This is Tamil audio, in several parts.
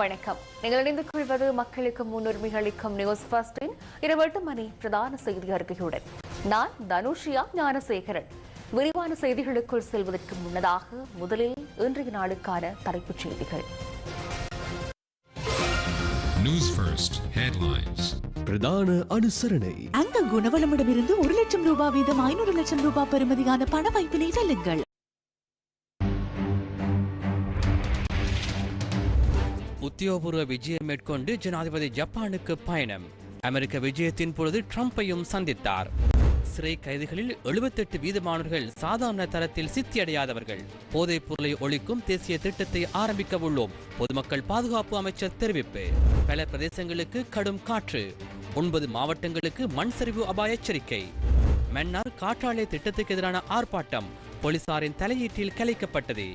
வணக்கம். நீங்கள் இணைந்து கொள்வது மக்களுக்கு முன்னுரிமை அளிக்கும் நியூஸ் ஃபர்ஸ்டின் இரவு எட்டு மணி பிரதான செய்தி அறிக்கையுடன். நான் தனுஷியா ஞானசேகரன். விரிவான செய்திகளுக்குள் செல்வதற்கு முன்னதாக முதலில் இன்றைய நாளுக்கான தலைப்புச் செய்திகள். News First headlines. பிரதான அனுசரணை. அந்த குணவளமிடமிருந்து ஒரு லட்சம் ரூபாய் வீதம் ஐநூறு லட்சம் ரூபாய் பெறுமதியான பண வாய்ப்பினை வெல்லுங்கள் உத்தியோகபூர்வ விஜயம் மேற்கொண்டு ஜனாதிபதி ஜப்பானுக்கு பயணம். அமெரிக்க விஜயத்தின் பொழுது ட்ரம்ப்பையும் சந்தித்தார். சிறை கைதிகளில் 78 வீதமானவர்கள் சாதாரண தரத்தில் சித்தியடையாதவர்கள். போதைப் பொருளை ஒழிக்கும் தேசிய திட்டத்தை ஆரம்பிக்க உள்ளோம் பொதுமக்கள் பாதுகாப்பு அமைச்சர் தெரிவிப்பு. பல பிரதேசங்களுக்கு கடும் காற்று. ஒன்பது மாவட்டங்களுக்கு மண் சரிவு அபாய எச்சரிக்கை. மன்னார் காற்றாலை திட்டத்துக்கு எதிரான ஆர்ப்பாட்டம் போலீசாரின் தலையீட்டில் கலைக்கப்பட்டது.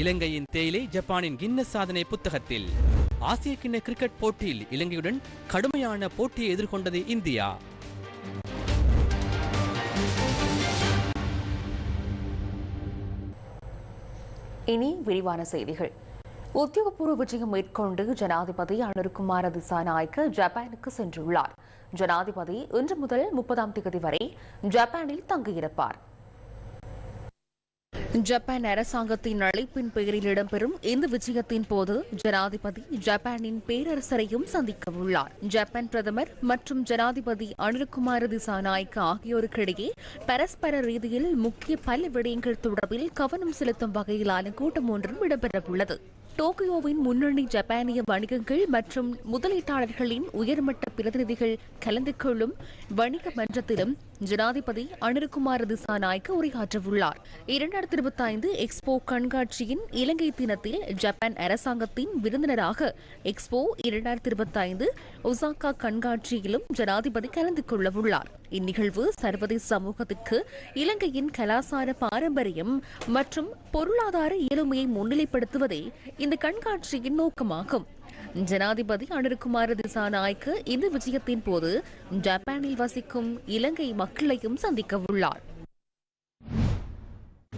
இலங்கையின் தேயிலை ஜப்பானின் கின்னஸ் சாதனை புத்தகத்தில் ஆசிய கிண்ண கிரிக்கெட் போட்டியில் இலங்கையுடன் கடுமையான போட்டியை எதிர்கொண்டது இந்தியா. இனி விரிவான செய்திகள். உத்தியோகபூர்வ விஜயம் மேற்கொண்டு ஜனாதிபதி அனுர்குமார திசாநாயக்க ஜப்பானுக்கு சென்றுள்ளார். ஜனாதிபதி இன்று முதல் முப்பதாம் தேதி வரை ஜப்பானில் தங்கியிருப்பார். ஜப்பான் அரசாங்கத்தின் அழைப்பின் பெயரில் இடம்பெறும் இந்த விஜயத்தின் போது ஜனாதிபதி ஜப்பானின் பேரரசரையும் சந்திக்க உள்ளார் ஜப்பான் பிரதமர் மற்றும் ஜனாதிபதி அனில்குமார் திசாநாயக் ஆகியோருக்கிடையே பரஸ்பர ரீதியில் முக்கிய பல விடயங்கள் தொடர்பில் கவனம் செலுத்தும் வகையிலான கூட்டம் ஒன்றும் இடம்பெறவுள்ளது. டோக்கியோவின் முன்னணி ஜப்பானிய வணிகங்கள் மற்றும் முதலீட்டாளர்களின் உயர்மட்ட பிரதிநிதிகள் கலந்து கொள்ளும் வணிக மன்றத்திலும் ஜனாதிபதி அனிருகுமார் திசாநாயக்க உரையாற்றவுள்ளார். இரண்டாயிரத்தி இருபத்தி ஐந்து எக்ஸ்போ கண்காட்சியின் இலங்கை தினத்தில் ஜப்பான் அரசாங்கத்தின் விருந்தினராக எக்ஸ்போ இரண்டாயிரத்தி இருபத்தி ஐந்து ஒசாகா கண்காட்சியிலும் ஜனாதிபதி கலந்து கொள்ளவுள்ளார். இந்நிகழ்வு சர்வதேச சமூகத்திற்கு இலங்கையின் கலாசார பாரம்பரியம் மற்றும் பொருளாதார இயலுமையை முன்னிலைப்படுத்துவதே இந்த கண்காட்சியின் நோக்கமாகும். ஜனாதிபதி அனுர்குமார திசாநாயக்க இந்த விஜயத்தின் போது ஜப்பானில் வசிக்கும் இலங்கை மக்களையும் சந்திக்க உள்ளார்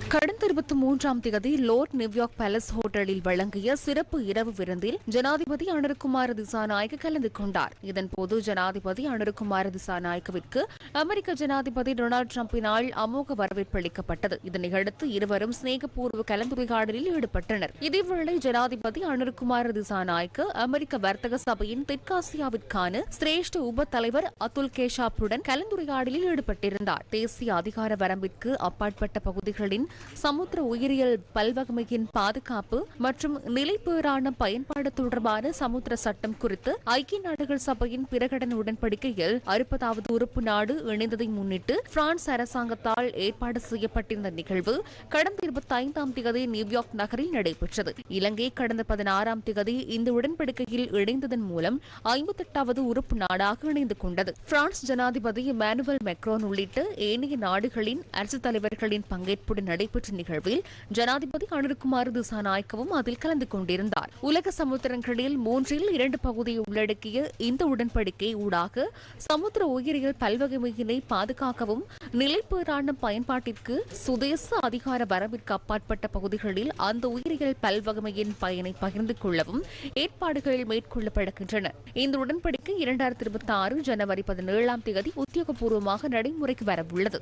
கடந்த இருபத்தி மூன்றாம் தேதி லோர்ட் நியூயார்க் பேலஸ் ஹோட்டலில் வழங்கிய சிறப்பு இரவு விருந்தில் ஜனாதிபதி அனுர்குமார திசாநாயக்க கலந்து கொண்டார். இதன்போது ஜனாதிபதி அனுர்குமார திசாநாயக்கவிற்கு அமெரிக்க ஜனாதிபதி டொனால்டு டிரம்பினால் அமோக வரவேற்பு அளிக்கப்பட்டது. இதனையடுத்து இருவரும் சிநேகபூர்வ கலந்துரையாடலில் ஈடுபட்டனர். இதேவேளை ஜனாதிபதி அனுர்குமார திசாநாயக்க அமெரிக்க வர்த்தக சபையின் தெற்காசியாவிற்கான சிரேஷ்ட உப தலைவர் அதுல் கேஷாப்புடன் கலந்துரையாடலில் ஈடுபட்டிருந்தார். தேசிய அதிகார வரம்பிற்கு அப்பாற்பட்ட பகுதிகளின் சமுத்திர உயிரியல் பல்வகமையின் பாதுகாப்பு மற்றும் நிலைப்பேறான பயன்பாடு தொடர்பான சமுத்திர சட்டம் குறித்து ஐக்கிய நாடுகள் சபையின் பிரகடன உடன்படிக்கையில் அறுபதாவது உறுப்பு நாடு இணைந்ததை முன்னிட்டு பிரான்ஸ் அரசாங்கத்தால் ஏற்பாடு செய்யப்பட்டிருந்த நிகழ்வு கடந்த இருபத்தி ஐந்தாம் தேதி நியூயார்க் நகரில் நடைபெற்றது. இலங்கை கடந்த பதினாறாம் தேதி இந்த உடன்படிக்கையில் இணைந்ததன் மூலம் ஐம்பத்தெட்டாவது உறுப்பு நாடாக இணைந்து கொண்டது. பிரான்ஸ் ஜனாதிபதி இமானுவல் மெக்ரோன் உள்ளிட்ட ஏனைய நாடுகளின் அரசு தலைவர்களின் பங்கேற்புடன் நடைபெற்ற நிகழ்வில் ஜனாதிபதி அனுர்குமார் திசாநாயக்கவும் அதில் கலந்து கொண்டிருந்தார். உலக சமுத்திரங்களில் மூன்றில் இரண்டு பகுதியை உள்ளடக்கிய இந்த உடன்படிக்கை ஊடாக சமுத்திர உயிரியல் பல்வகைமையினை பாதுகாக்கவும் நிலைப்பேறான பயன்பாட்டிற்கு சுதேச அதிகார வரம்பிற்கு அப்பாற்பட்ட பகுதிகளில் அந்த உயிரியல் பல்வகைமையின் பயனை பகிர்ந்து கொள்ளவும் ஏற்பாடுகள் மேற்கொள்ளப்படுகின்றன இந்த உடன்படிக்கை இரண்டாயிரத்தி இருபத்தி ஆறு ஜனவரி பதினேழாம் தேதி உத்தியோகபூர்வமாக நடைமுறைக்கு வரவுள்ளது.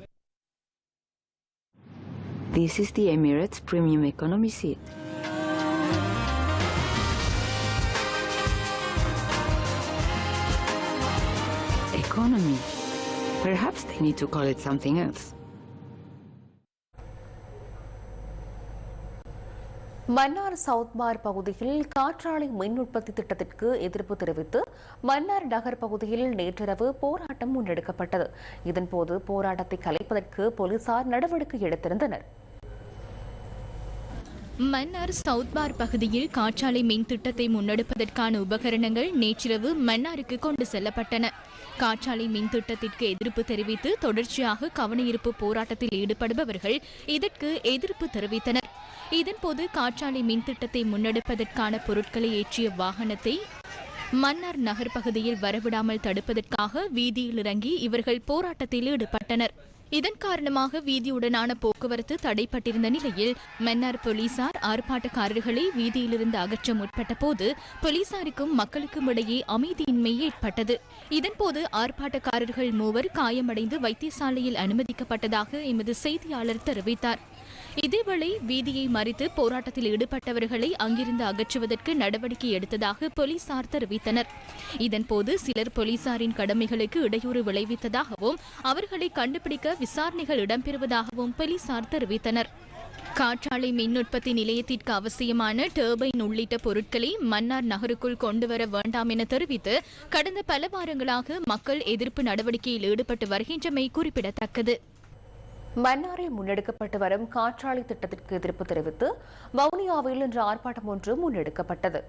This is the Emirates Premium Economy seat. Economy. Perhaps they need to call it something else. Mannar South Bar பகுதியில் காற்றாலை மின் உற்பத்தி திட்டத்திற்கு எதிர்ப்பு தெரிவித்து மன்னார் நகர் பகுதியில் நேற்றிரவு போராட்டம் முன்னெடுக்கப்பட்டது. இதன்போது போராட்டத்தை கலைப்பதற்கு போலீசார் நடவடிக்கை எடுத்திருந்தனர். மன்னார் சவுத் பார் பகுதியில் காற்றாலை மின் திட்டத்தை முன்னெடுப்பதற்கான உபகரணங்கள் நேற்றிரவு மன்னாருக்கு கொண்டு செல்லப்பட்டன. காற்றாலை மின் திட்டத்திற்கு எதிர்ப்பு தெரிவித்து தொடர்ச்சியாக கவனஈர்ப்பு போராட்டத்தில் ஈடுபடுபவர்கள் இதற்கு எதிர்ப்பு தெரிவித்தனர். இதன்போது காற்றாலை மின் திட்டத்தை முன்னெடுப்பதற்கான பொருட்களை ஏற்றிய வாகனத்தை மன்னார் நகர் பகுதியில் வரவிடாமல் தடுப்பதற்காக வீதியில் இறங்கி இவர்கள் போராட்டத்தில் ஈடுபட்டனர். இதன் காரணமாக வீதியுடனான போக்குவரத்து தடைப்பட்டிருந்த நிலையில் மன்னார் போலீசார் ஆர்ப்பாட்டக்காரர்களை வீதியிலிருந்து அகற்ற முற்பட்ட போது போலீசாருக்கும் மக்களுக்கும் இடையே அமைதியின்மை ஏற்பட்டது. இதன்போது ஆர்ப்பாட்டக்காரர்கள் மூவர் காயமடைந்து வைத்தியசாலையில் அனுமதிக்கப்பட்டதாக எமது செய்தியாளர் தெரிவித்தார். இதேவேளை வீதியை மறித்து போராட்டத்தில் ஈடுபட்டவர்களை அங்கிருந்து அகற்றுவதற்கு நடவடிக்கை எடுத்ததாக போலீசார் தெரிவித்தனர். இதன்போது சிலர் போலீசாரின் கடமைகளுக்கு இடையூறு விளைவித்ததாகவும் அவர்களை கண்டுபிடிக்க விசாரணைகள் இடம்பெறுவதாகவும் போலீசார் தெரிவித்தனர். காற்றாலை மின் உற்பத்தி நிலையத்திற்கு அவசியமான டர்பைன் உள்ளிட்ட பொருட்களை மன்னார் நகருக்குள் கொண்டுவர வேண்டாம் என தெரிவித்து கடந்த பல வாரங்களாக மக்கள் எதிர்ப்பு நடவடிக்கையில் ஈடுபட்டு வருகின்றமை குறிப்பிடத்தக்கது. மன்னாரில் முன்னெடுக்கப்பட்டு வரும் காற்றாலை திட்டத்திற்கு எதிர்ப்பு தெரிவித்து வவுனியாவில் இன்று ஆர்ப்பாட்டம் ஒன்று முன்னெடுக்கப்பட்டது.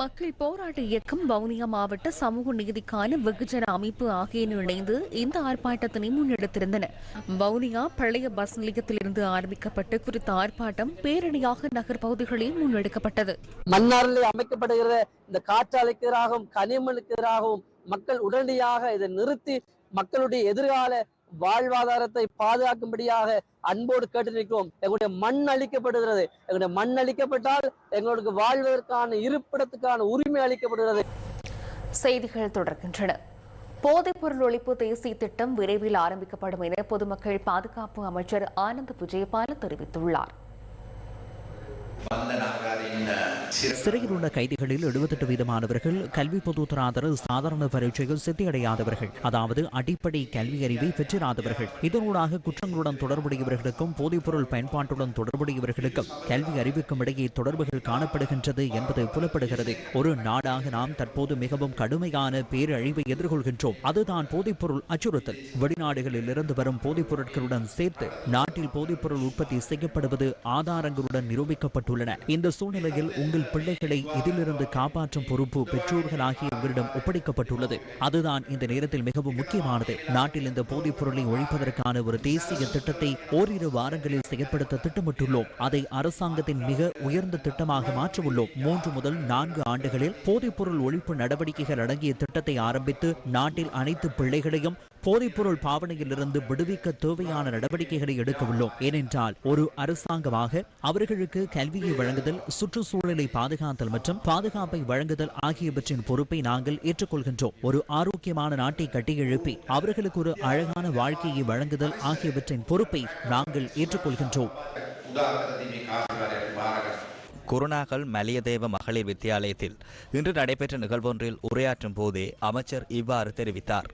மக்கள் போராட்ட இயக்கம் வவுனியா மாவட்ட சமூக நீதிக்கான வெகுஜன அமைப்பு ஆகியன இணைந்து இந்த ஆர்ப்பாட்டத்தினை முன்னெடுத்திருந்தன. வவுனியா பழைய பஸ் நிலையத்திலிருந்து ஆரம்பிக்கப்பட்ட குறித்த ஆர்ப்பாட்டம் பேரணியாக நகர் பகுதிகளில் முன்னெடுக்கப்பட்டது. மன்னாரில் அமைக்கப்படுகிற இந்த காற்றாலைக்கு எதிராகவும் கனிமனுக்கு எதிராகவும் மக்கள் உடனடியாக இதை நிறுத்தி மக்களுடைய எதிர்கால வாழ்வாதாரத்தை பாதுகாக்கும்படியாக அன்போடு கேட்டு நிற்கிறோம் எங்களுடைய மண் அளிக்கப்படுகிறது எங்களுடைய மண் அளிக்கப்பட்டால் எங்களுக்கு வாழ்வதற்கான இருப்பிடத்துக்கான உரிமை அளிக்கப்படுகிறது. செய்திகள் தொடர்கின்றன. போதைப்பொருள் ஒழிப்பு தேசிய திட்டம் விரைவில் ஆரம்பிக்கப்படும் என பொதுமக்கள் பாதுகாப்பு அமைச்சர் ஆனந்த் விஜயபால தெரிவித்துள்ளார். சிறையில் உள்ள கைதிகளில் எழுபத்தெட்டு வீதமானவர்கள் கல்வி பொதுத்தராதர சாதாரண பரீட்சையில் சித்தியடையாதவர்கள். அதாவது அடிப்படை கல்வி அறிவை பெற்றிராதவர்கள். இதனூடாக குற்றங்களுடன் தொடர்புடையவர்களுக்கும் போதைப்பொருள் பயன்பாட்டுடன் தொடர்புடையவர்களுக்கும் கல்வி அறிவுக்கும் இடையே தொடர்புகள் காணப்படுகின்றது என்பது புலப்படுகிறது. ஒரு நாடாக நாம் தற்போது மிகவும் கடுமையான பேரழிவை எதிர்கொள்கின்றோம். அதுதான் போதைப்பொருள் அச்சுறுத்தல். வெளிநாடுகளில் இருந்து வரும் போதைப் பொருட்களுடன் சேர்த்து நாட்டில் போதைப்பொருள் உற்பத்தி செய்யப்படுவது ஆதாரங்களுடன் உள்ளன. இந்த சூழ்நிலையில் உங்கள் பிள்ளைகளை இதிலிருந்து காப்பாற்றும் பொறுப்பு பெற்றோர்களாகிய உங்களிடம் ஒப்படைக்கப்பட்டுள்ளது. அதுதான் இந்த நேரத்தில் மிகவும் முக்கியமானது. நாட்டில் இந்த போதைப் பொருளை ஒழிப்பதற்கான ஒரு தேசிய திட்டத்தை ஓரிரு வாரங்களில் செயற்படுத்த திட்டமிட்டுள்ளோம். அதை அரசாங்கத்தின் மிக உயர்ந்த திட்டமாக மாற்றவுள்ளோம் மூன்று முதல் நான்கு ஆண்டுகளில் போதைப்பொருள் ஒழிப்பு நடவடிக்கைகள் அடங்கிய திட்டத்தை ஆரம்பித்து நாட்டில் அனைத்து பிள்ளைகளையும் போதைப்பொருள் பாவனையிலிருந்து விடுவிக்க தேவையான நடவடிக்கைகளை எடுக்க உள்ளோம். ஏனென்றால் ஒரு அரசாங்கமாக அவர்களுக்கு கல்வியை வழங்குதல் சுற்றுச்சூழலை பாதுகாத்தல் மற்றும் பாதுகாப்பை வழங்குதல் ஆகியவற்றின் பொறுப்பை நாங்கள் ஏற்றுக்கொள்கின்றோம். ஒரு ஆரோக்கியமான நாட்டை கட்டியெழுப்பி அவர்களுக்கு ஒரு அழகான வாழ்க்கையை வழங்குதல் ஆகியவற்றின் பொறுப்பை நாங்கள் ஏற்றுக்கொள்கின்றோம். குருநாகல் மலியதேவ மகளிர் வித்தியாலயத்தில் இன்று நடைபெற்ற நிகழ்வொன்றில் உரையாற்றும் போதே அமைச்சர் இவ்வாறு தெரிவித்தார்.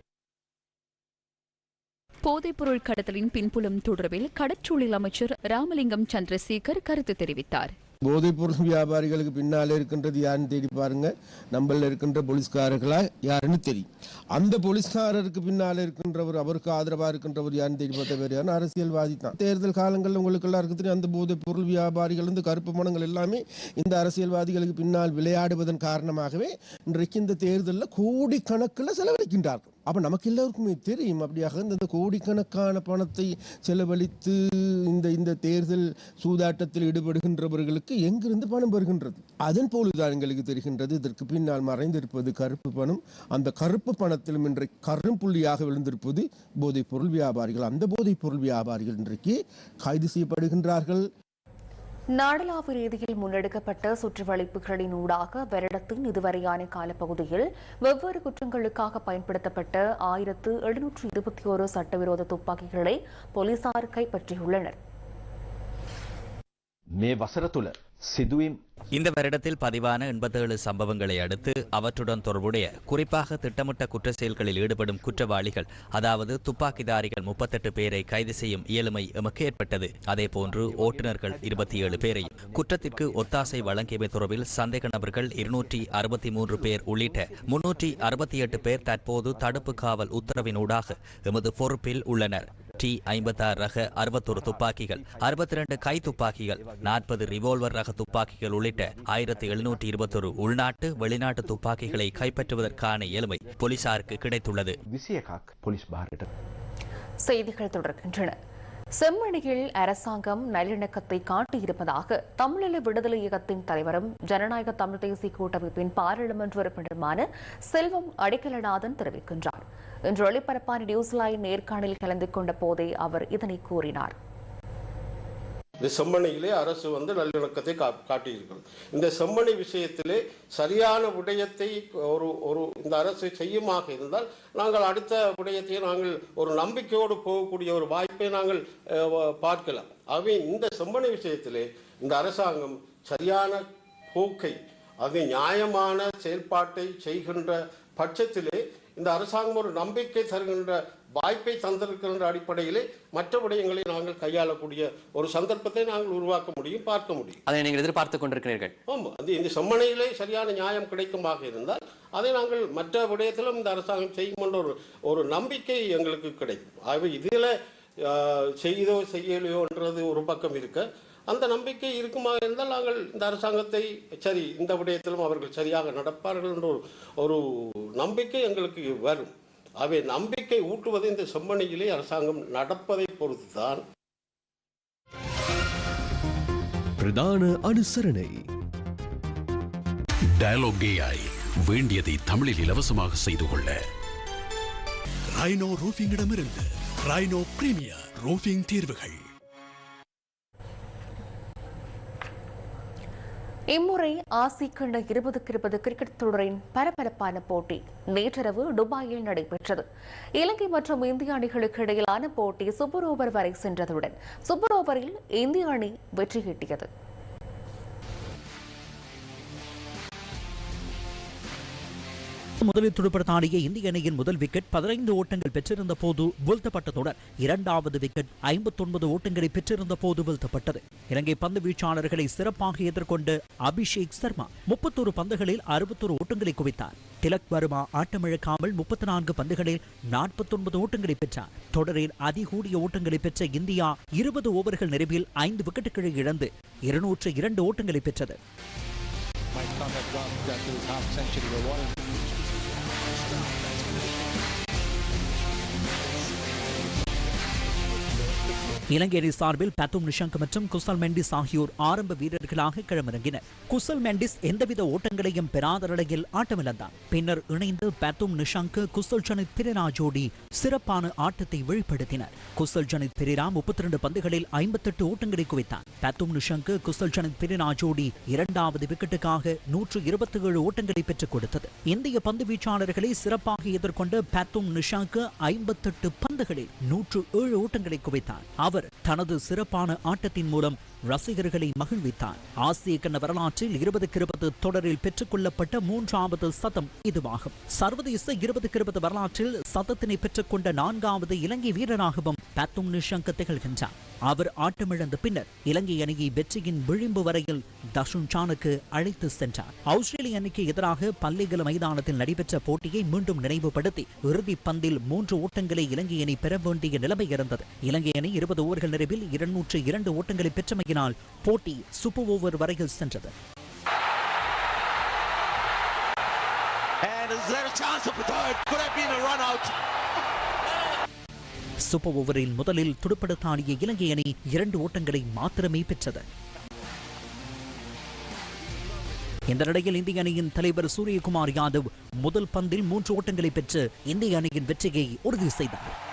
போதைப்பொருள் கடத்தலின் பின்புலம் தொடர்பில் கடற்றொழில் அமைச்சர் ராமலிங்கம் சந்திரசேகர் கருத்து தெரிவித்தார். போதைப்பொருள் வியாபாரிகளுக்கு பின்னால் இருக்கின்றது யாருன்னு தேடி பாருங்க. நம்மள இருக்கின்ற போலீஸ்காரர்களா யாருன்னு தெரியும். அந்த போலீஸ்காரருக்கு பின்னால் இருக்கின்றவர் அவருக்கு ஆதரவா இருக்கின்றவர் யாருன்னு தேடி பார்த்த வேறு யாரும் அரசியல்வாதி தான். தேர்தல் காலங்களில் உங்களுக்கு எல்லாம் தெரியும். அந்த போதைப் பொருள் வியாபாரிகள் இந்த கருப்பு மனங்கள் எல்லாமே இந்த அரசியல்வாதிகளுக்கு பின்னால் விளையாடுவதன் காரணமாகவே இன்றைக்கு இந்த தேர்தலில் கோடிக்கணக்கில் செலவழிக்கின்றார்கள். அப்ப நமக்கு எல்லாருக்குமே தெரியும். அப்படியாக இந்த கோடிக்கணக்கான பணத்தை செலவழித்து இந்த இந்த தேர்தல் சூதாட்டத்தில் ஈடுபடுகின்றவர்களுக்கு எங்கிருந்து பணம் வருகின்றது? அதன் போலுதான் எங்களுக்கு தெரிகின்றது. இதற்கு பின்னால் மறைந்திருப்பது கருப்பு பணம். அந்த கருப்பு பணத்திலும் இன்றைக்கு கரும்புள்ளியாக விழுந்திருப்பது போதைப் பொருள் வியாபாரிகள். அந்த போதைப் பொருள் வியாபாரிகள் இன்றைக்கு கைது செய்யப்படுகின்றார்கள். நாடளாவிய ரீதியில் முன்னெடுக்கப்பட்ட சுற்றுவளைப்புகளின் ஊடாக வருடத்தின் இதுவரையான காலப்பகுதியில் வெவ்வேறு குற்றங்களுக்காக பயன்படுத்தப்பட்ட ஆயிரத்து எழுநூற்று இருபத்தி ஒரு சட்டவிரோத துப்பாக்கிகளை போலீசார் கைப்பற்றியுள்ளனர் මේ වසර තුළ සිදුවීම් இந்த வருடத்தில் பதிவான எண்பத்தேழு சம்பவங்களை அடுத்து அவற்றுடன் தொடர்புடைய குறிப்பாக திட்டமிட்ட குற்ற செயல்களில் ஈடுபடும் குற்றவாளிகள் அதாவது துப்பாக்கிதாரிகள் முப்பத்தெட்டு பேரை கைது செய்யும் இயலுமை எமக்கு ஏற்பட்டது. அதேபோன்று ஓட்டுநர்கள் இருபத்தி ஏழு பேரையும் குற்றத்திற்கு ஒத்தாசை வழங்கியமை தொடர்பில் சந்தேக நபர்கள் இருநூற்றி அறுபத்தி மூன்று பேர் உள்ளிட்ட முன்னூற்றி அறுபத்தி எட்டு பேர் தற்போது தடுப்பு காவல் உத்தரவினூடாக எமது பொறுப்பில் உள்ளனர். டி ஐம்பத்தாறு ரக அறுபத்தொரு துப்பாக்கிகள் அறுபத்தி ரெண்டு கை துப்பாக்கிகள் நாற்பது ரிவால்வர் ரக துப்பாக்கிகள் உள்ளிட்ட ஆயிரத்தி எழுநூற்றி இருபத்தொரு உள்நாட்டு வெளிநாட்டு துப்பாக்கிகளை கைப்பற்றுவதற்கான எளிமை போலீசாருக்கு கிடைத்துள்ளது. செய்திகள் தொடர்கின்றன. செம்மணியில் அரசாங்கம் நல்லிணக்கத்தை காட்டியிருப்பதாக தமிழீழ விடுதலை இயக்கத்தின் தலைவரும் ஜனநாயக தமிழ் தேசிய கூட்டமைப்பின் பாராளுமன்ற உறுப்பினருமான செல்வம் அடிக்கலநாதன் தெரிவிக்கின்றார். இன்று ஒளிபரப்பான நியூசிலாந்து நேர்காணலில் கலந்து கொண்ட போதே அவர் இதனை கூறினார். இந்த செம்மணியிலே அரசு வந்து நல்லிணக்கத்தை கா காட்டியிருக்கிறது. இந்த செம்மணி விஷயத்திலே சரியான விடயத்தை ஒரு ஒரு இந்த அரசு செய்யுமாக இருந்தால் நாங்கள் அடுத்த விடயத்தை நாங்கள் ஒரு நம்பிக்கையோடு போகக்கூடிய ஒரு வாய்ப்பை நாங்கள் பார்க்கலாம். ஆகவே இந்த செம்மணி விஷயத்திலே இந்த அரசாங்கம் சரியான போக்கை அது நியாயமான செயல்பாட்டை செய்கின்ற பட்சத்திலே இந்த அரசாங்கம் ஒரு நம்பிக்கை தருகின்ற வாய்ப்பை தந்திருக்கின்ற அடிப்படையிலே மற்ற விடயங்களை நாங்கள் கையாளக்கூடிய ஒரு சந்தர்ப்பத்தை நாங்கள் உருவாக்க முடியும் பார்க்க முடியும். அதை நீங்கள் எதிர்பார்த்து கொண்டிருக்கிறீர்கள். ஆமாம் அது இந்த செம்மணையிலே சரியான நியாயம் கிடைக்குமாக இருந்தால் அதை நாங்கள் மற்ற விடயத்திலும் இந்த அரசாங்கம் செய்யும் என்ற ஒரு ஒரு நம்பிக்கை எங்களுக்கு கிடைக்கும். ஆகவே இதில் செய்தோ செய்யலையோன்றது ஒரு பக்கம் இருக்க அந்த நம்பிக்கை இருக்குமாக இருந்தால் நாங்கள் இந்த அரசாங்கத்தை சரி இந்த விடயத்திலும் அவர்கள் சரியாக நடப்பார்கள் என்ற ஒரு ஒரு நம்பிக்கை எங்களுக்கு வரும். ஆகவே நம்பிக்கை ஊட்டுவது இந்த செம்மணியிலே அரசாங்கம் நடப்பதை பொறுத்துதான். பிரதான அனுசரணை. டயலாக் ஏஐ வேண்டியதை தமிழில் இலவசமாக செய்து கொள்ள. ரைனோ ரூஃபிங்கிடமிருந்து ரைனோ பிரீமியர் ரூஃபிங் தீர்வுகள். இம்முறை ஆசி கண்ட இருபதுக்கு இருபது கிரிக்கெட் தொடரின் பரபரப்பான போட்டி. நேற்றிரவு துபாயில் நடைபெற்றது. இலங்கை மற்றும் இந்திய அணிகளுக்கு இடையிலான போட்டி சூப்பர் ஓவர் வரை சென்றதுடன் சூப்பர் ஓவரில் இந்திய அணி வெற்றி ஈட்டியது முதலில் துடுப்படுத்தாடிய இந்திய அணியின் முதல் விக்கெட் பதினைந்து ஓட்டங்கள் பெற்றிருந்த போது வீழ்த்தப்பட்டதுடன் இரண்டாவது விக்கெட் ஐம்பத்தொன்பது ஓட்டங்களை பெற்றிருந்த போது வீழ்த்தப்பட்டது. இலங்கை பந்து வீச்சாளர்களை சிறப்பாக எதிர்கொண்டு அபிஷேக் சர்மா முப்பத்தொரு பந்துகளில் அறுபத்தொரு ஓட்டங்களை குவித்தார். திலக் வர்மா ஆட்டமிழக்காமல் முப்பத்தி நான்கு பந்துகளில் நாற்பத்தொன்பது ஓட்டங்களை பெற்றார். தொடரில் அதிகூடிய ஓட்டங்களை பெற்ற இந்தியா இருபது ஓவர்கள் நிறைவில் ஐந்து விக்கெட்டுகளை இழந்து இருநூற்று இரண்டு ஓட்டங்களை பெற்றது. இலங்கை அணி சார்பில் பத்தும் நிஷாங்க் மற்றும் குசல் மெண்டிஸ் ஆகியோர் ஆரம்ப வீரர்களாக களமிறங்கினர். குசல் மெண்டிஸ் எந்தவித ஓட்டங்களையும் பெறாத நிலையில் ஆட்டமிழந்தார். பின்னர் இணைந்து பத்தும் நிஷாங்க் குசல் ஜனித் பிரிரா ஜோடி சிறப்பான ஆட்டத்தை வெளிப்படுத்தினர். குசல் ஜனித் பிரிரா முப்பத்தி ரெண்டு பந்துகளில் ஐம்பத்தெட்டு ஓட்டங்களை குவித்தார். பத்தும் நிஷாங்க் குசல் ஜனித் பிரிரா ஜோடி இரண்டாவது விக்கெட்டுக்காக நூற்று இருபத்தி ஏழு ஓட்டங்களை பெற்றுக் கொடுத்தது. இந்திய பந்து வீச்சாளர்களை சிறப்பாக எதிர்கொண்ட பத்தும் நிஷாங்க் ஐம்பத்தெட்டு பந்துகளில் நூற்று ஏழு ஓட்டங்களை குவித்தார் அவர் தனது சிறப்பான ஆட்டத்தின் மூலம் ரசிகர்களை மகிழ்வித்தார். ஆசிய கண்ட வரலாற்றில் இருபதுக்கு இருபது தொடரில் பெற்றுக்கொள்ளப்பட்ட மூன்றாவது சதம் இதுவாகும். சர்வதேச இருபதுக்கு இருபது வரலாற்றில் சதத்தினை பெற்றுக்கொண்ட நான்காவது இலங்கை வீரராகவும் பத்தும் நிஷாங்க திகழ்கின்றார் அவர் ஆட்டமிழந்த பின்னர் இலங்கை அணியை வெற்றியின் விளிம்பு வரையில் தஷுன் சானுக்கு அழைத்து சென்றார் ஆஸ்திரேலிய அணிக்கு எதிராக பள்ளிகள் மைதானத்தில் நடைபெற்ற போட்டியை மீண்டும் நினைவுபடுத்தி இறுதி பந்தில் மூன்று ஓட்டங்களை இலங்கை அணி பெற வேண்டிய நிலைமை இருந்தது இலங்கை அணி இருபது ஓவர்கள் நிறைவில் இருநூற்று இரண்டு ஓட்டங்களை பெற்றமையினால் போட்டி சூப்பர் ஓவர் வரையில் சென்றது And is there a chance of a third? Could have been a run out. Super ஓவரில் முதலில் துடுப்படுத்தாடிய இலங்கை அணி இரண்டு ஓட்டங்களை மாத்திரமே பெற்றது. இந்த நிலையில் இந்திய அணியின் தலைவர் சூரியகுமார் யாதவ் முதல் பந்தில் மூன்று ஓட்டங்களை பெற்று இந்திய அணியின் வெற்றியை உறுதி செய்தார்.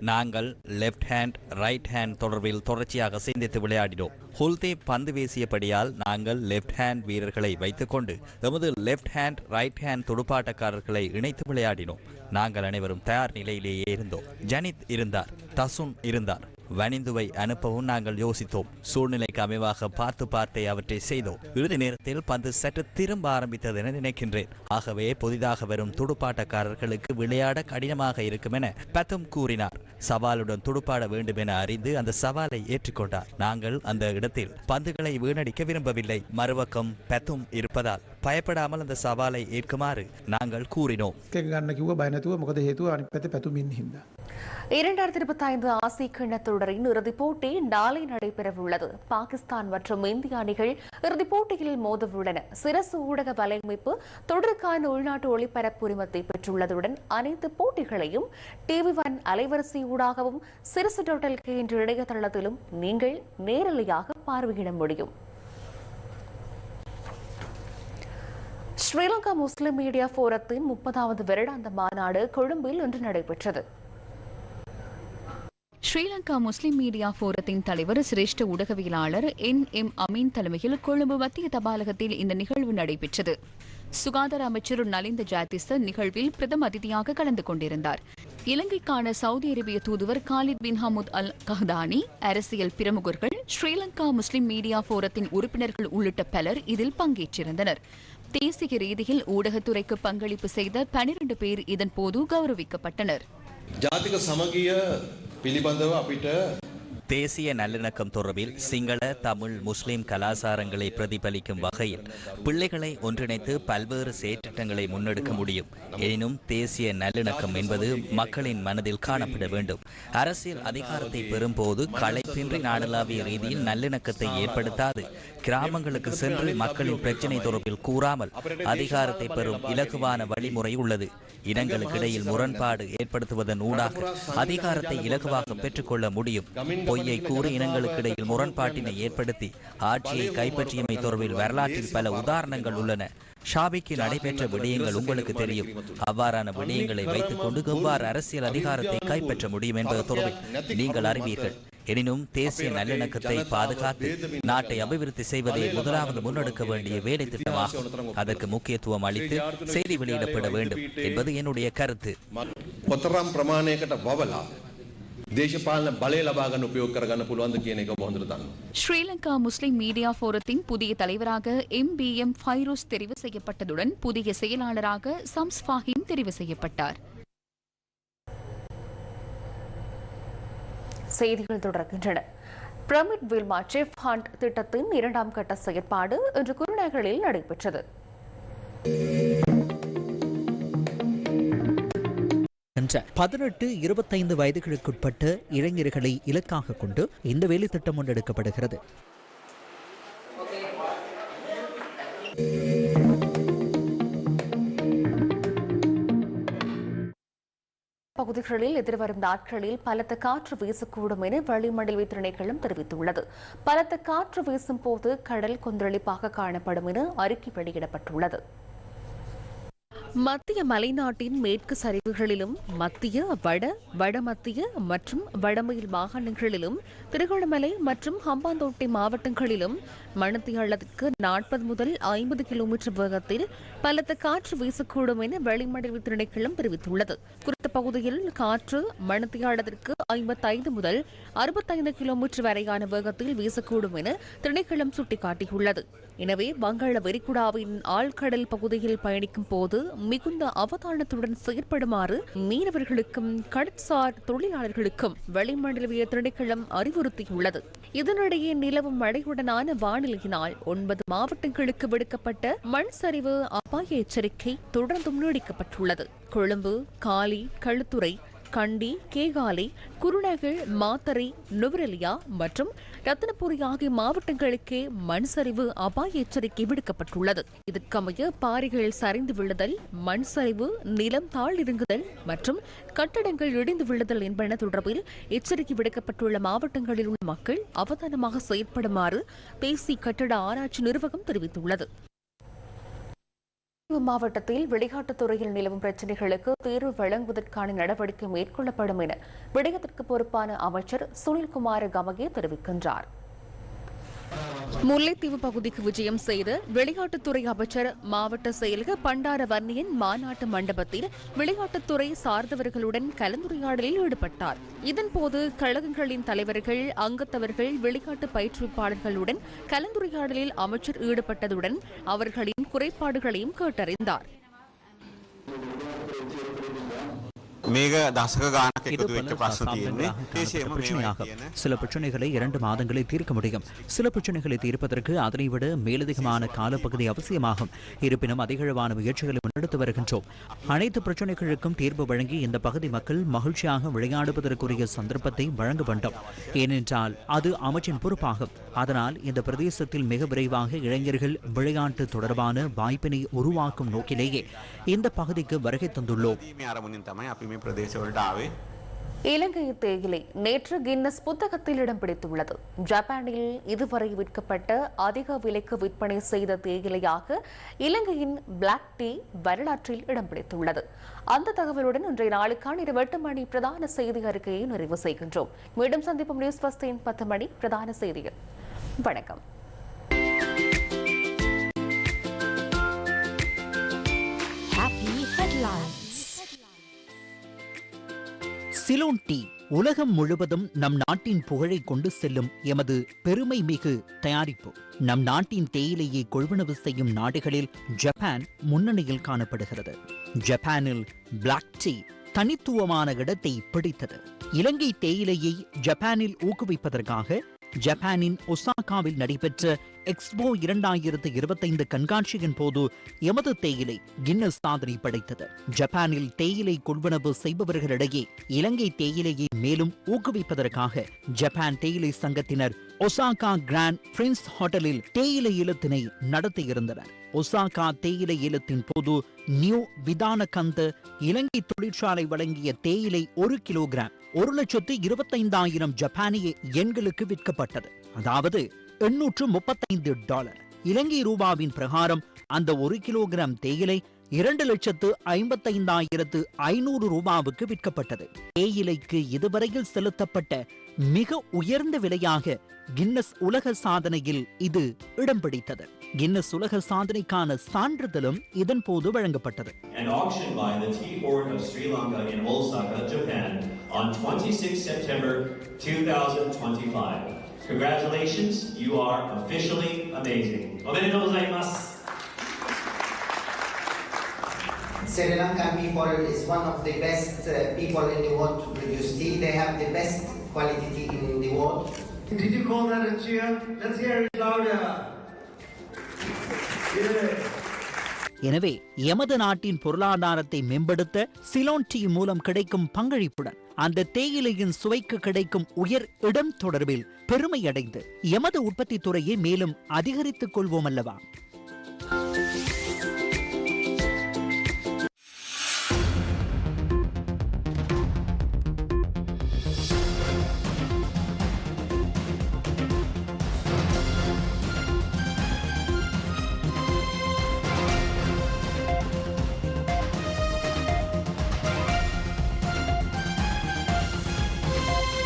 நாங்கள் லெஃப்ட் ஹேண்ட் ரைட் ஹேண்ட் தொடர்பில் தொடர்ச்சியாக சிந்தித்து விளையாடினோம். ஹுல்தேப் பந்து வீசியபடியால் நாங்கள் லெஃப்ட் ஹேண்ட் வீரர்களை வைத்துக்கொண்டு எமது லெஃப்ட் ஹேண்ட் ரைட் ஹேண்ட் துடுப்பாட்டக்காரர்களை இணைத்து விளையாடினோம். நாங்கள் அனைவரும் தயார் நிலையிலேயே இருந்தோம். ஜனித் இருந்தார் தசுன் இருந்தார். வனிந்துவை அனுப்பவும் நாங்கள் யோசித்தோம். சூழ்நிலைக்கு அமைவாக பார்த்து பார்த்தே அவற்றை செய்தோம். இறுதி நேரத்தில் பந்து சற்று திரும்ப ஆரம்பித்தது என நினைக்கின்றேன். ஆகவே புதிதாக வரும் துடுப்பாட்டக்காரர்களுக்கு விளையாட கடினமாக இருக்கும் என பத்தம் கூறினார். சவாலுடன் துடுப்பாட வேண்டும் என அறிந்து அந்த சவாலை ஏற்றுக்கொண்டார். நாங்கள் அந்த இடத்தில் பந்துகளை வீணடிக்க விரும்பவில்லை. மறுபக்கம் பெத்தும் இருப்பதால் பயப்படாமல் அந்த சவாலை ஏற்குமாறு நாங்கள் கூறினோம். இரண்டாயிரத்தி இருபத்தி ஐந்து ஆசிய கிண்ண தொடரின் இறுதிப் போட்டி நாளை நடைபெறவுள்ளது. பாகிஸ்தான் மற்றும் இந்திய அணிகள் இறுதிப் போட்டியில் மோதவுள்ளன. சிரசு ஊடக வலையமைப்பு தொடருக்கான உள்நாட்டு ஒளிபரப்பு உரிமத்தை பெற்றுள்ளதுடன் அனைத்து போட்டிகளையும் டிவி ஒன் அலைவரிசை ஊடாகவும் சிரசு டோட்டல் என்ற இணையதளத்திலும் நீங்கள் நேரலையாக பார்வையிட முடியும். ஸ்ரீலங்கா முஸ்லிம் மீடியா போரத்தின் முப்பதாவது வருடாந்த மாநாடு கொழும்பில் இன்று நடைபெற்றது. ஸ்ரீலங்கா முஸ்லிம் மீடியா போரத்தின் தலைவர் சிரேஷ்ட ஊடகவியலாளர் என். எம். அமீன் தலைமையில் கொழும்பு மத்திய தபாலகத்தில் இந்த நிகழ்வு நடைபெற்றது. சுகாதார அமைச்சர் நலிந்த ஜாதிச நிகழ்வில் பிரதம அதிதியாக கலந்து கொண்டிருந்தார். இலங்கைக்கான சவுதி அரேபிய தூதுவர் காலித் பின் ஹமுத் அல் கஹ்தானி அரசியல் பிரமுகர்கள் ஸ்ரீலங்கா முஸ்லிம் மீடியா போரத்தின் உறுப்பினர்கள் உள்ளிட்ட பலர் இதில் பங்கேற்றிருந்தனர். தேசிய ரீதியில் ஊடகத்துறைக்கு பங்களிப்பு செய்த பனிரண்டு பேர் இதன்போது கௌரவிக்கப்பட்டனர் ජාතික සමගිය පිළිබඳව අපිට தேசிய நல்லிணக்கம் தொடர்பில் சிங்கள தமிழ் முஸ்லிம் கலாசாரங்களை பிரதிபலிக்கும் வகையில் பிள்ளைகளை ஒன்றிணைத்து பல்வேறு செயற்றிட்டங்களை முன்னெடுக்க முடியும். எனினும் தேசிய நல்லிணக்கம் என்பது மக்களின் மனதில் காணப்பட வேண்டும். அரசியல் அதிகாரத்தை பெறும்போது களைப்பின்றி நாடளாவிய ரீதியில் நல்லிணக்கத்தை ஏற்படுத்தாது. கிராமங்களுக்கு சென்று மக்களின் பிரச்சினை தொடர்பில் கூறாமல் அதிகாரத்தை பெறும் இலகுவான வழிமுறை உள்ளது. இனங்களுக்கு இடையில் முரண்பாடு ஏற்படுத்துவதன் ஊடாக அதிகாரத்தை இலகுவாக பெற்றுக்கொள்ள முடியும். பொய்யை கூறி இனங்களுக்கிடையில் முரண்பாட்டினை ஏற்படுத்தி ஆட்சியை கைப்பற்றியமை தொடர்பில் வரலாற்றில் பல உதாரணங்கள் உள்ளன. ஷாபிக்கு நடைபெற்ற விடயங்கள் உங்களுக்கு தெரியும். அவ்வாறான விடயங்களை வைத்துக் கொண்டு எவ்வாறு அரசியல் அதிகாரத்தை கைப்பற்ற முடியும் என்பது தொடர்பில் நீங்கள் அறிவீர்கள். எனினும் தேசிய நல்லிணக்கத்தை பாதுகாத்து நாட்டை அபிவிருத்தி செய்வதை முதலாவது முன்னெடுக்க வேண்டிய வேலை திட்டமாகும் அதற்கு முக்கியத்துவம் அளித்து செய்தி வெளியிடப்பட வேண்டும் என்பது என்னுடைய கருத்து. දේශපාලන බලය ලබාගන්න උපයෝග කරගන්න පුළුවන්ද කියන එක හොඳට දන්න. ஸ்ரீலங்கா முஸ்லிம் மீடியா போரத்தின் புதிய தலைவராக எம் பி எம் ஃபைரோஸ் தெரிவு செய்யப்பட்டதுடன் புதிய செயலாளராக சம்ஸ் ஃபாஹிம் தெரிவு செய்யப்பட்டார் செய்திகள் தொடர்கின்றன பிரமிட் வில்மா செஃப் ஹண்ட் திட்டத்தின் இரண்டாம் கட்ட செயற்பாடு இன்று குருநகரில் நடைபெற்றது வருகின்ற பதினெட்டு இருபத்தைந்து வயதுகளுக்குட்பட்ட இளைஞர்களை இலக்காக கொண்டு இந்த வேலை திட்டம் முன்னெடுக்கப்படுகிறது பகுதிகளில் எதிர்வரும் நாட்களில் பலத்த காற்று வீசக்கூடும் என வளிமண்டல திணைக்களம் தெரிவித்துள்ளது. பலத்த காற்று வீசும் போது கடல் கொந்தளிப்பாக காணப்படும் என அறிக்கை வெளியிடப்பட்டுள்ளது. மத்திய மலைநாட்டின் மேற்கு சரிவுகளிலும் மத்திய வட வடமத்திய மற்றும் வடமயில் மாகாணங்களிலும் திருகோணமலை மற்றும் ஹம்பாந்தோட்டை மாவட்டங்களிலும் மணத்தியாளத்திற்கு நாற்பது முதல் ஐம்பது கிலோமீட்டர் வேகத்தில் பலத்த காற்று வீசக்கூடும் என வெளிமடைவு திணைக்களம் தெரிவித்துள்ளது. குறித்த பகுதியில் காற்று மணத்தியாளத்திற்கு ஐம்பத்தைந்து முதல் அறுபத்தைந்து கிலோமீட்டர் வரையான வேகத்தில் வீசக்கூடும் என திணைக்களம் சுட்டிக்காட்டியுள்ளது. எனவே வங்காள விரிகுடாவின் ஆழ்கடல் பகுதியில் பயணிக்கும் போது மிகுந்த அவதானத்துடன் செயற்படுமாறு மீனவர்களுக்கும் கடற்சார் தொழிலாளர்களுக்கும் வெளிமண்டலவிய திணைக்களம் அறிவுறுத்தியுள்ளது. இதனிடையே நிலவும் மழையுடனான வானிலையினால் ஒன்பது மாவட்டங்களுக்கு விடுக்கப்பட்ட மண் சரிவு அபாய எச்சரிக்கை தொடர்ந்தும் நீடிக்கப்பட்டுள்ளது. கொழும்பு காலி களுத்துறை கண்டி கேகாலை குருநகல் மாத்தறை நுவரெலியா மற்றும் ரத்தனபுரி ஆகிய மாவட்டங்களுக்கே மண் சரிவு அபாய எச்சரிக்கை விடுக்கப்பட்டுள்ளது. இதற்கமைய பாறைகள் சரிந்து விழுதல் மண் சரிவு நிலம் தாழிறங்குதல் மற்றும் கட்டடங்கள் இடிந்து விழுதல் என்பன தொடர்பில் எச்சரிக்கை விடுக்கப்பட்டுள்ள மாவட்டங்களில் உள்ள மக்கள் அவதானமாக செயற்படுமாறு தேசிய கட்டட ஆராய்ச்சி நிறுவனம் தெரிவித்துள்ளது. மாவட்டத்தில் விளையாட்டுத் துறையில் நிலவும் பிரச்சினைகளுக்கு தீர்வு வழங்குவதற்கான நடவடிக்கை மேற்கொள்ளப்படும் என விடயத்திற்கு பொறுப்பான அமைச்சர் சுனில்குமார் கமகே தெரிவிக்கின்றார். முல்லைத்தீவு பகுதிக்கு விஜயம் செய்த விளையாட்டுத்துறை அமைச்சர் மாவட்ட செயலக பண்டார வன்னியின் மாநாட்டு மண்டபத்தில் விளையாட்டுத்துறை சார்ந்தவர்களுடன் கலந்துரையாடலில் ஈடுபட்டார். இதன்போது கழகங்களின் தலைவர்கள் அங்கத்தவர்கள் விளையாட்டு பயிற்றுவிப்பாளர்களுடன் கலந்துரையாடலில் அமைச்சர் ஈடுபட்டதுடன் அவர்களின் குறைபாடுகளையும் கேட்டறிந்தார். මේක දසක ගානක් இது එකතු වෙච්ච பல ප්‍රශ්න තියෙන්නේ தசாப்தங்களாக විශේෂයෙන්ම காணப்பட்ட මේවා பிரச்சனையாகும் சில பிரச்சனைகளை இரண்டு மாதங்களில் தீர்க்க முடியும் சில பிரச்சனைகளை தீர்ப்பதற்கு அதனை விட மேலதிகமான காலப்பகுதி அவசியமாகும் இருப்பினும் அதிகளவான முயற்சிகளை முன்னெடுத்து வருகின்றோம் அனைத்து பிரச்சனைகளுக்கும் தீர்வு வழங்கி இந்த பகுதி மக்கள் மகிழ்ச்சியாக விளையாடுவதற்குரிய சந்தர்ப்பத்தை வழங்க வேண்டும் ஏனென்றால் அது அமைச்சின் பொறுப்பாகும் அதனால் இந்த பிரதேசத்தில் மிக விரைவாக இளைஞர்கள் விளையாட்டு தொடர்பான வாய்ப்பினை உருவாக்கும் நோக்கிலேயே இந்த பகுதிக்கு வருகை தந்துள்ளோம் கிழமை பிரதேச இலங்கை தேயிலை நேற்று கின்னஸ் புத்தகத்தில் இடம் பிடித்துள்ளது ஜப்பானில் இதுவரை விற்கப்பட்ட அதிக விலைக்கு விற்பனை செய்த தேயிலையாக இலங்கையின் பிளாக் டீ வரலாற்றில் இடம் பிடித்துள்ளது அந்த தகவலுடன் இன்றைய நாளுக்கான இரவு எட்டு மணி பிரதான செய்தி அறிக்கையை நிறைவு செய்கின்றோம் மீண்டும் சந்திப்போம் நியூஸ் பஸ்டின் பத்து மணி பிரதான செய்திகள் வணக்கம் சிலோன் டீ உலகம் முழுவதும் நம் நாட்டின் புகழை கொண்டு செல்லும் எமது பெருமை மிகு தயாரிப்பு. நம் நாட்டின் தேயிலையை கொள்வனவு செய்யும் நாடுகளில் ஜப்பான் முன்னணியில் காணப்படுகிறது. ஜப்பானில் பிளாக் டீ தனித்துவமான இடத்தை பிடித்தது. இலங்கை தேயிலையை ஜப்பானில் ஊக்குவிப்பதற்காக ஜப்பானின் ஒசாகாவில் நடைபெற்ற எக்ஸ்போ இரண்டாயிரத்து இருபத்தைந்து கண்காட்சியின் போது எமது தேயிலை கின்னஸ் சாதனை படைத்தது. ஜப்பானில் தேயிலை கொள்வனவு செய்பவர்களிடையே இலங்கை தேயிலையை மேலும் ஊக்குவிப்பதற்காக ஜப்பான் தேயிலை சங்கத்தினர் ஒசாகா கிராண்ட் பிரின்ஸ் ஹோட்டலில் தேயிலை இல்லத்தினை நடத்தியிருந்தனர். ஒசாகா தேயிலை இல்லத்தின் போது நியூ விதானகந்த இலங்கை தொழிற்சாலை வழங்கிய தேயிலை ஒரு கிலோகிராம் ஒரு லட்சத்து இருபத்தைந்தாயிரம் ஜப்பானிய எண்களுக்கு விற்கப்பட்டது. அதாவது எண்ணூற்று முப்பத்தைந்து டாலர். இலங்கை ரூபாவின் பிரகாரம் அந்த ஒரு கிலோகிராம் தேயிலை இரண்டு லட்சத்து ஐம்பத்தைந்தாயிரத்து ஐநூறு ரூபாவுக்கு விற்கப்பட்டது. தேயிலைக்கு இதுவரையில் செலுத்தப்பட்ட மிக உயர்ந்த விலையாக கின்னஸ் உலக சாதனையில் இது இடம் பிடித்தது. கின்னஸ் உலக சாதனைக்கான சான்றிதழும் இதன் போது வழங்கப்பட்டது. An auction by the Tea Board of Sri Lanka in Osaka, Japan on 26 September 2025. Congratulations, you are officially amazing. Omedetou gozaimasu. Sri Lankan people is one of the best uh, people in the world to produce tea. They have the best quality tea in the world. Did you call that a cheer? Let's hear it louder. Yeah. எனவே எமது நாட்டின் பொருளாதாரத்தை மேம்படுத்த சிலோன் டீ மூலம் கிடைக்கும் பங்களிப்புடன் அந்த தேயிலையின் சுவைக்கு கிடைக்கும் உயர் இடம் தொடர்பில் பெருமை அடைந்து எமது உற்பத்தி துறையை மேலும் அதிகரித்துக் கொள்வோம் அல்லவா